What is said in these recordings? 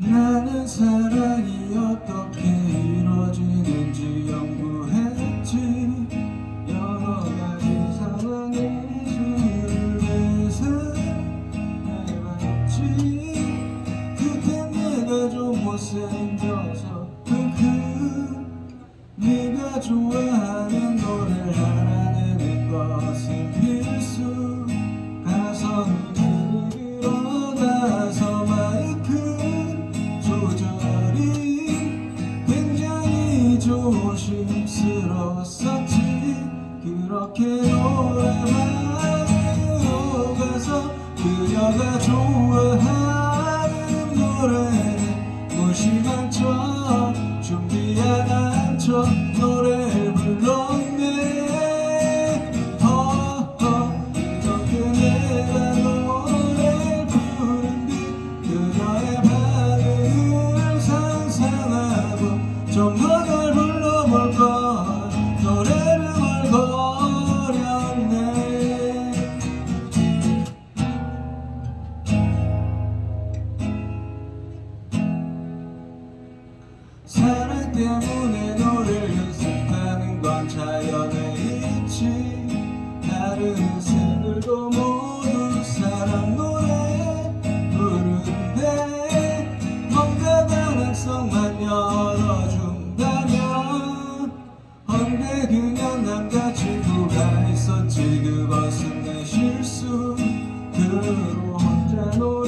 나는 사랑이 어떻게 이루어지는지 연구했지. 여러 가지 상황의 수를 계산해봤지. 그땐 내가 좀 못생겨서 그 네가 좋아하는 노래 들었었지 그렇게 오해만 오가서 그녀가 좋아하는 노래 무심한 척 준비한 한척 노래를 불러. nuestra noche.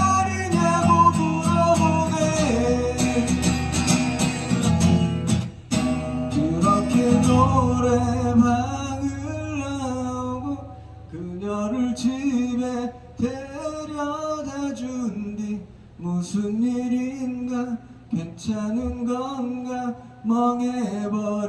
일인가? 괜찮은 건가? 멍해버렸네.